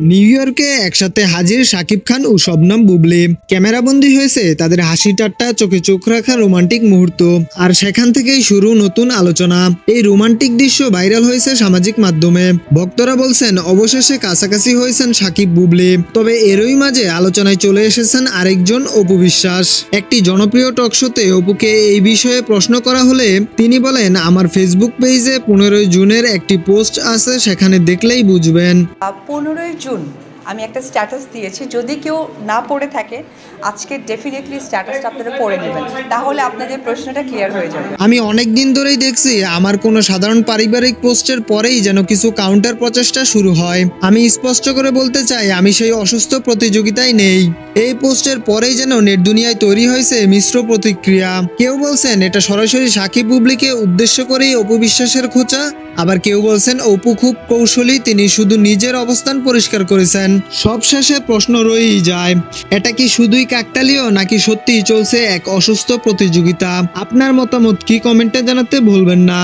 New ইয়র্কে একসাথে হাজির শাকিব খান ও শবনম বুবলি। ক্যামেরাবন্দি হয়েছে তাদের হাসি ঠাট্টা, চোখে চোখ রাখা রোমান্টিক মুহূর্ত। আর সেখান থেকেই শুরু নতুন আলোচনা। এই রোমান্টিক দৃশ্য ভাইরাল হয়েছে সামাজিক মাধ্যমে। ভক্তরা বলছেন, অবশেষে কাছাকাছি হয়েছেন সাকিব বুবলি। তবে এরই মাঝে আলোচনায় চলে এসেছেন আরেকজন অপু বিশ্বাস। একটি জনপ্রিয় টকশোতে অপুকে এই বিষয়ে প্রশ্ন করা হলে তিনি বলেন, আমার ফেসবুক পেজে পনেরোই জুনের একটি পোস্ট আছে, সেখানে দেখলেই বুঝবেন। পনেরোই অর্জুন আমি একটা স্ট্যাটাস দিয়েছি। যদি কেউ না পড়ে থাকে, আজকে ডেফিনেটলি স্ট্যাটাসটা আপনারা পড়ে নেবেন। তাহলে আপনাদের প্রশ্নটা ক্লিয়ার হয়ে যাবে। আমি অনেক দিন ধরেই দেখছি, আমার কোনো সাধারণ পারিবারিক পোস্টের পরেই যেন কিছু কাউন্টার প্রচেষ্টা শুরু হয়। আমি স্পষ্ট করে বলতে চাই, আমি সেই অসুস্থ প্রতিযোগিতায় নেই। এই পোস্টের পরেই যেন নেট দুনিয়ায় তৈরি হয়েছে মিশ্র প্রতিক্রিয়া। কেউ বলছেন, এটা সরাসরি সাকিব বুবলিকে উদ্দেশ্য করেই অপু বিশ্বাসের খোঁচা। আবার কেউ বলছেন, অপু খুব কৌশলী, তিনি শুধু নিজের অবস্থান পরিষ্কার করেছেন। সবশেষে প্রশ্ন রয়েই যায়, এটা কি শুধুই কাকতালীয় নাকি সত্যিই চলছে এক অসুস্থ প্রতিযোগিতা? আপনার মতামত কি কমেন্টে জানাতে ভুলবেন না।